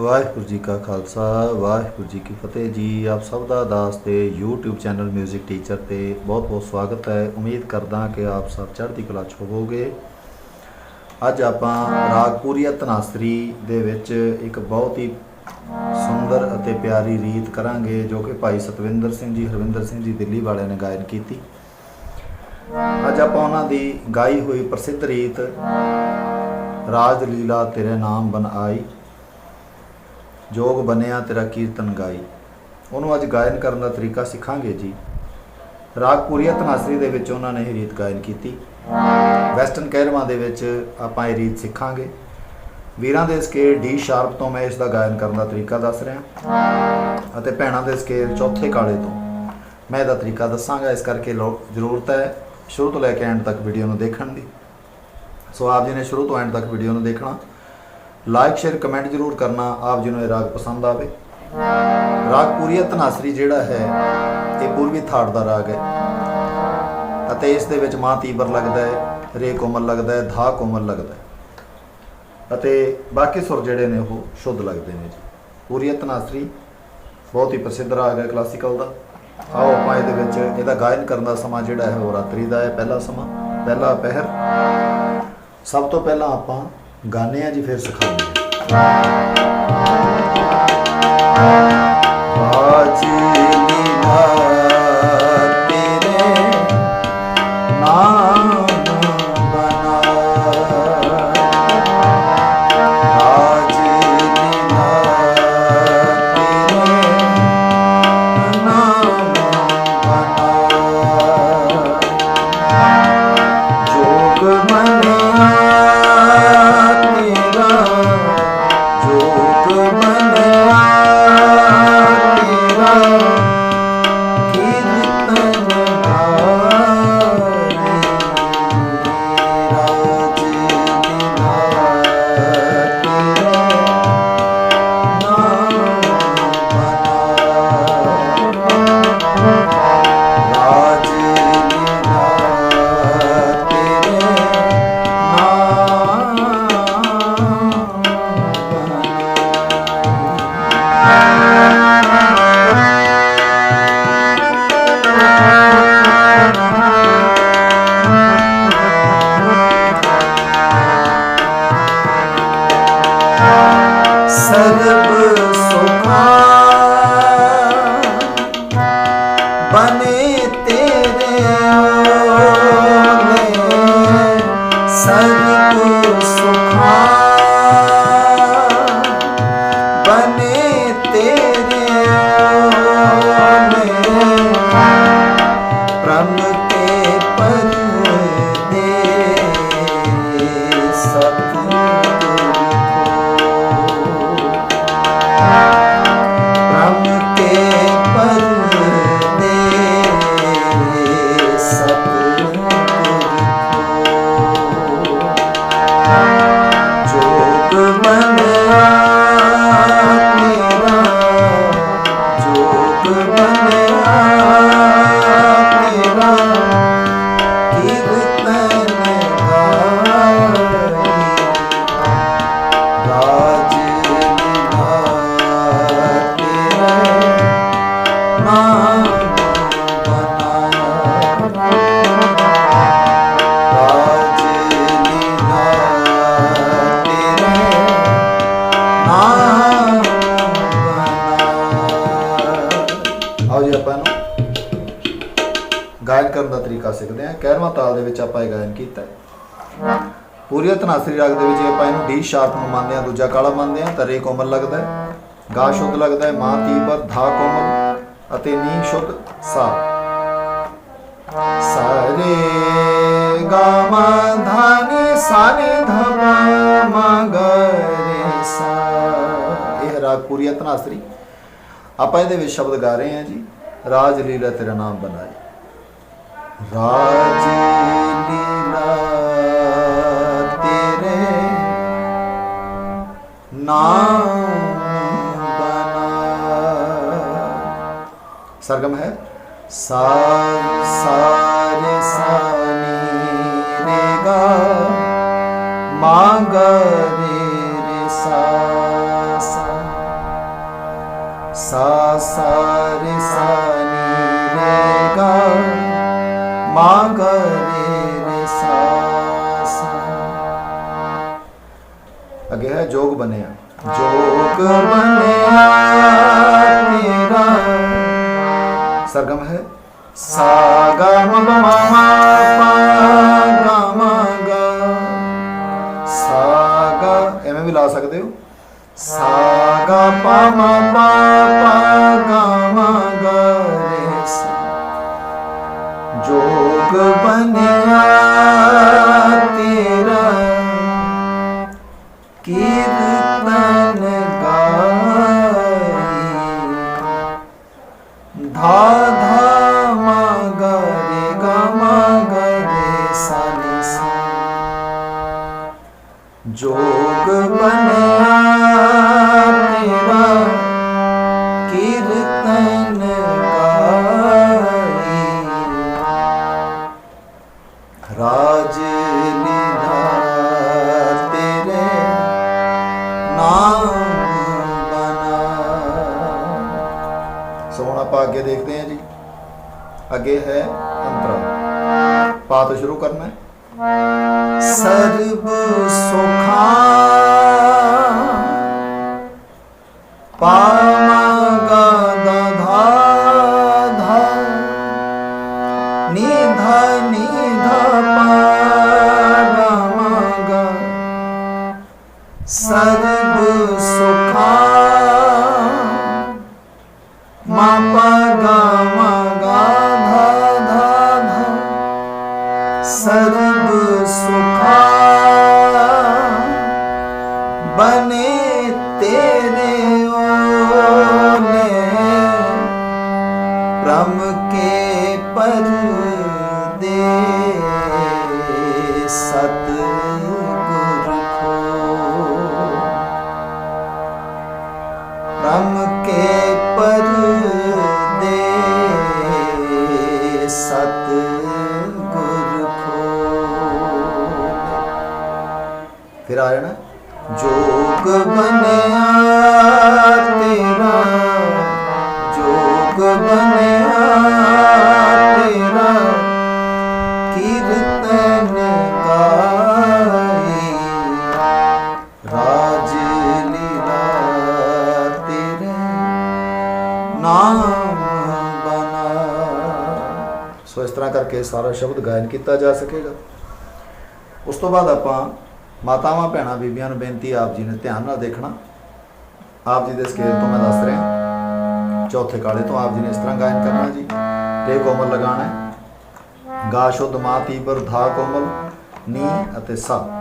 ਵਾਹਿਗੁਰੂ ਜੀ ਕਾ ਖਾਲਸਾ, ਵਾਹਿਗੁਰੂ ਜੀ ਕੀ ਫਤਿਹ ਜੀ। ਆਪ ਸਭ ਦਾ ਦਾਸ ਤੇ YouTube ਚੈਨਲ 뮤직 ਟੀਚਰ ਤੇ ਬਹੁਤ ਬਹੁਤ ਸਵਾਗਤ ਹੈ। ਉਮੀਦ ਕਰਦਾ ਕਿ ਆਪ ਸਭ ਚੜ੍ਹਦੀ ਕਲਾ ਚ ਹੋਵੋਗੇ। ਅੱਜ ਆਪਾਂ ਰਾਗ ਪੂਰੀਆ ਤਨਾਸਰੀ ਦੇ ਵਿੱਚ ਇੱਕ ਬਹੁਤ ਹੀ ਸੁੰਦਰ ਅਤੇ ਪਿਆਰੀ ਰੀਤ ਕਰਾਂਗੇ, ਜੋ ਕਿ ਭਾਈ ਸਤਵਿੰਦਰ ਸਿੰਘ ਜੀ, ਹਰਵਿੰਦਰ ਸਿੰਘ ਜੀ ਦਿੱਲੀ ਵਾਲਿਆਂ ਨੇ ਗਾਇਨ ਕੀਤੀ। ਅੱਜ ਆਪਾਂ ਉਹਨਾਂ ਦੀ ਗਾਈ ਹੋਈ ਪ੍ਰਸਿੱਧ ਰੀਤ ਰਾਜ ਲੀਲਾ ਤੇਰੇ ਨਾਮ ਬਨ ਆਈ। ਜੋਗ ਬਣਿਆ ਤੇਰਾ ਕੀਰਤਨ ਗਾਈ। ਉਹਨੂੰ ਅੱਜ ਗਾਇਨ ਕਰਨ ਦਾ ਤਰੀਕਾ ਸਿੱਖਾਂਗੇ ਜੀ। ਰਾਗਪੁਰੀਆ ਤਨਾਸਰੀ ਦੇ ਵਿੱਚ ਉਹਨਾਂ ਨੇ ਇਹ ਰੀਤ ਗਾਇਨ ਕੀਤੀ। ਵੈਸਟਰਨ ਕਹਿਰਵਾਂ ਦੇ ਵਿੱਚ ਆਪਾਂ ਇਹ ਰੀਤ ਸਿੱਖਾਂਗੇ। ਵੀਰਾਂ ਦੇ ਸਕੇਲ ਡੀ ਸ਼ਾਰਪ ਤੋਂ ਮੈਂ ਇਸ ਦਾ ਗਾਇਨ ਕਰਨ ਦਾ ਤਰੀਕਾ ਦੱਸ ਰਿਹਾ। ਅਤੇ ਭੈਣਾਂ ਦੇ ਸਕੇਲ ਚੌਥੇ ਕਾਲੇ ਤੋਂ ਮੈਂ ਇਹਦਾ ਤਰੀਕਾ ਦੱਸਾਂਗਾ। ਇਸ ਕਰਕੇ ਲੋ- ਜ਼ਰੂਰਤ ਹੈ ਸ਼ੁਰੂ ਤੋਂ ਲੈ ਕੇ ਐਂਡ ਤੱਕ ਵੀਡੀਓ ਨੂੰ ਦੇਖਣ ਦੀ। ਸੋ ਆਪ ਜੀ ਨੇ ਸ਼ੁਰੂ ਤੋਂ ਐਂਡ ਤੱਕ ਵੀਡੀਓ ਨੂੰ ਦੇਖਣਾ। ਲਾਈਕ ਸ਼ੇਅਰ ਕਮੈਂਟ ਜ਼ਰੂਰ ਕਰਨਾ, ਆਪ ਜੀ ਨੂੰ ਇਹ ਰਾਗ ਪਸੰਦ ਆਵੇ। ਰਾਗ ਪੂਰੀਆ ਤਨਾਸਰੀ ਜਿਹੜਾ ਹੈ, ਇਹ ਪੂਰਬੀ ਥਾੜ ਦਾ ਰਾਗ ਹੈ। ਅਤੇ ਇਸ ਦੇ ਵਿੱਚ ਮਾਂ ਤੀਬਰ ਲੱਗਦਾ ਹੈ, ਰੇ ਕੋਮਲ ਲੱਗਦਾ ਹੈ, ਧਾ ਕੋਮਲ ਲੱਗਦਾ ਹੈ। ਅਤੇ ਬਾਕੀ ਸੁਰ ਜਿਹੜੇ ਨੇ ਉਹ ਸ਼ੁੱਧ ਲੱਗਦੇ ਨੇ ਜੀ। ਪੂਰੀਆ ਤਨਾਸਰੀ ਬਹੁਤ ਹੀ ਪ੍ਰਸਿੱਧ ਰਾਗ ਹੈ ਕਲਾਸੀਕਲ ਦਾ। ਆਓ ਆਪਾਂ ਇਹਦੇ ਵਿੱਚ ਇਹਦਾ ਗਾਇਨ ਕਰਨ ਦਾ ਸਮਾਂ ਜਿਹੜਾ ਹੈ, ਉਹ ਰਾਤਰੀ ਦਾ ਹੈ, ਪਹਿਲਾ ਸਮਾਂ, ਪਹਿਲਾ ਪਹਿਰ। ਸਭ ਤੋਂ ਪਹਿਲਾਂ ਆਪਾਂ ਗਾਣੇ ਆ ਜੀ ਫਿਰ ਸਿਖਾਉਂਦੇ ਤੇਰੇ ਓਲੇ ਪ੍ਰਮ ਹਾਂ। 11ਵਾਂ ਤਾਲ ਦੇ ਵਿੱਚ ਆਪਾਂ ਇਹ ਗਾਇਨ ਕੀਤਾ ਹੈ। ਪੂਰੀ ਤਨਾਸਰੀ ਰਾਗ ਦੇ ਵਿੱਚ ਆਪਾਂ ਇਹਨੂੰ ਡੀ ਸ਼ਾਰਪ ਨੂੰ ਮੰਨਦੇ ਆ ਦੂਜਾ ਕਾਲਾ ਮੰਨਦੇ ਆ ਤਰੇ ਕੋਮਲ ਲੱਗਦਾ ਹੈ। ਗਾ ਸ਼ੁੱਧ ਲੱਗਦਾ ਹੈ, ਮਾਂ ਤੀਬਰ, ਧਾ ਕੋਮਲ ਅਤੇ ਨੀ ਸ਼ੁੱਧ ਸਾ। ਸਾਰੇ ਗਾ ਮਾ ਧਾ ਨੀ ਸਾ। ਨੀ ਸਾ ਇਹ ਰਾਗ ਪੂਰੀ ਤਨਾਸਰੀ। ਆਪਾਂ ਇਹਦੇ ਵਿੱਚ ਸ਼ਬਦ ਗਾ ਰਹੇ ਹਾਂ ਜੀ। ਰਾਜ ਲੀਲਾ ਤੇਰਾ ਨਾਮ ਬਣਾਈ ਰਾਜ ਲੀਲਾ ਤੇਰੇ ਨਾਮ ਬਨਾ ਸਰਗਮ ਹੈ। ਸਾ ਸਾ ਜੋਗ ਬਣਿਆ ਤੇਰਾ ਸਰਗਮ ਹੈ ਸਾ ਗਾ ਮ ਗਾ ਮ ਐਵੇਂ ਵੀ ਲਾ ਸਕਦੇ ਹੋ ਸਾ ਗਾ ਪ ਗਾ ਰੇ ਸਾ ਜੋਗ ਬਣਿਆ ਤੇਰਾ ਅੰਤਰਾ ਪਾ ਸ਼ੁਰੂ ਕਰਨਾ ਹੈ। ਸਰਬ ਸੁਖਾ ਪਾਮਗਾ ਦਧਾ ਧਾ ਨਿਧਾ ਨਿਧਾ ਪਾਗਮਗਾ ਸਰਬ ਸੁਖਾ ਸਰਬ ਸੁਖਾ ਬਨੇ ਤੇਰੇ ਓਲੇ ਪ੍ਰਮ ਕੇ ਪਰ ਜੋਗ ਬਣਿਆ ਤੇਰਾ, ਜੋਗ ਬਣਿਆ ਤੇਰਾ। ਕੀਰਤਨ ਗਾਈ, ਰਾਜ ਲੀਲਾ ਤੇਰੇ। ਨਾਮ ਬਨਾ ਸੋ ਇਸ ਤਰ੍ਹਾਂ ਕਰਕੇ ਸਾਰਾ ਸ਼ਬਦ ਗਾਇਨ ਕੀਤਾ ਜਾ ਸਕੇਗਾ। ਉਸ ਤੋਂ ਬਾਅਦ ਆਪਾਂ ਮਾਤਾਵਾਂ, ਭੈਣਾਂ, ਬੀਬੀਆਂ ਨੂੰ ਬੇਨਤੀ ਆਪ ਜੀ ਨੇ ਧਿਆਨ ਨਾਲ ਦੇਖਣਾ। ਆਪ ਜੀ ਦੇ ਸਕੇਲ ਤੋਂ ਮੈਂ ਦੱਸ ਰਿਹਾ। ਚੌਥੇ ਕਾਲੇ ਤੋਂ ਆਪ ਜੀ ਨੇ ਇਸ ਤਰ੍ਹਾਂ ਗਾਇਨ ਕਰਨਾ ਜੀ। ਤੇ ਕੋਮਲ ਲਗਾਣਾ ਗਾ ਸ਼ੁੱਧ ਮਾ ਤੀਬਰ ਧਾ ਕੋਮਲ, ਨੀ ਅਤੇ ਸਾ।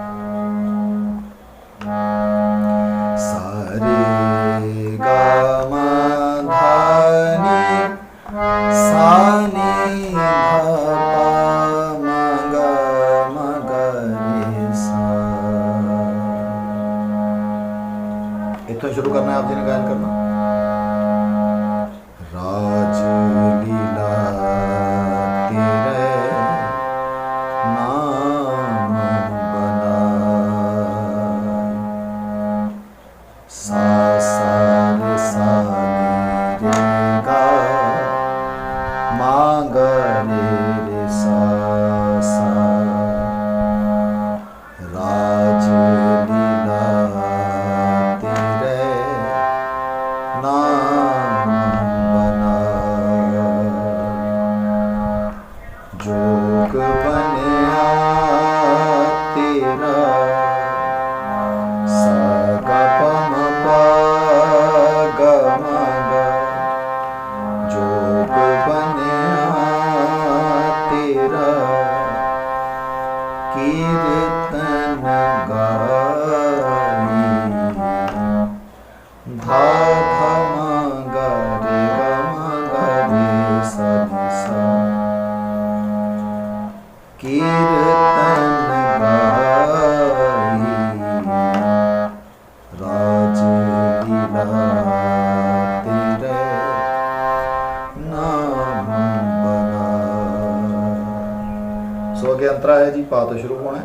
ਪਾ ਤੋਂ ਸ਼ੁਰੂ ਹੋਣਾ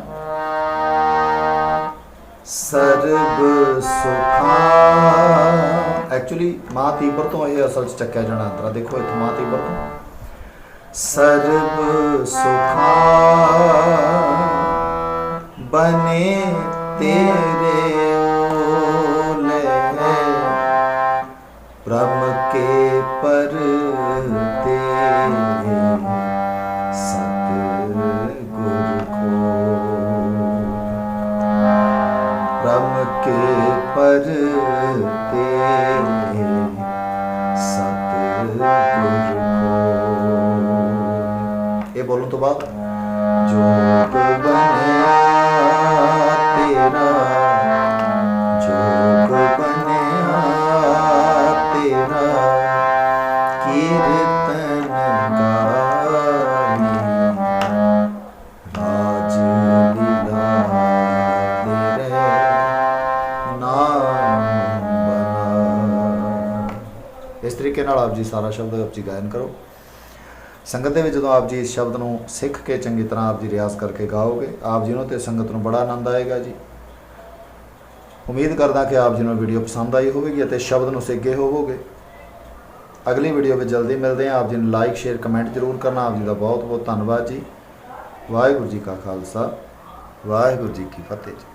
ਸਰਬ ਸੁਖਾ। ਐਕਚੁਅਲੀ ਮਾਂ ਤੀਬਰ ਤੋਂ ਇਹ ਅਸਲ ਚ ਚੱਕਿਆ ਜਾਣਾ ਅੰਤਰਾ। ਦੇਖੋ ਇੱਥੋਂ ਮਾਂ ਤੀਬਰ ਤੋਂ। ਸਰਬ ਸੁਖਾ। ਬਨੇ ਤੇਰੇ ਓਲੇ ਬ੍ਰਹਮ ਕੇ ਪਰ ਬ੍ਰਹਮ ਕੇ ਪਰਤੇ ਸਤ ਗੁਰ ਕੋ। ਇਹ ਬੋਲਣ ਤੋਂ ਬਾਅਦ ਜੋਗ ਬਣਿਆ ਤੇਰਾ ਜੋਗ ਬਣਿਆ ਤੇਰਾ ਕੀਰਤਨ ਨਾਲ ਆਪ ਜੀ ਸਾਰਾ ਸ਼ਬਦ ਆਪ ਜੀ ਗਾਇਨ ਕਰੋ। ਸੰਗਤ ਦੇ ਵਿੱਚ ਜਦੋਂ ਆਪ ਜੀ ਇਸ ਸ਼ਬਦ ਨੂੰ ਸਿੱਖ ਕੇ ਚੰਗੀ ਤਰ੍ਹਾਂ ਆਪ ਜੀ ਰਿਆਜ਼ ਕਰਕੇ ਗਾਓਗੇ, ਆਪ ਜੀ ਨੂੰ ਤੇ ਸੰਗਤ ਨੂੰ ਬੜਾ ਆਨੰਦ ਆਏਗਾ ਜੀ। ਉਮੀਦ ਕਰਦਾ ਕਿ ਆਪ ਜੀ ਨੂੰ ਵੀਡੀਓ ਪਸੰਦ ਆਈ ਹੋਵੇਗੀ ਅਤੇ ਸ਼ਬਦ ਨੂੰ ਸਿੱਖੇ ਹੋਵੋਗੇ। ਅਗਲੀ ਵੀਡੀਓ ਵਿੱਚ ਜਲਦੀ ਮਿਲਦੇ ਹਾਂ। ਆਪ ਜੀ ਨੂੰ ਲਾਈਕ ਸ਼ੇਅਰ ਕਮੈਂਟ ਜ਼ਰੂਰ ਕਰਨਾ। ਆਪ ਜੀ ਦਾ ਬਹੁਤ ਬਹੁਤ ਧੰਨਵਾਦ ਜੀ। ਵਾਹਿਗੁਰੂ ਜੀ ਕਾ ਖਾਲਸਾ। ਵਾਹਿਗੁਰੂ ਜੀ ਕੀ ਫਤਿਹ ਜੀ।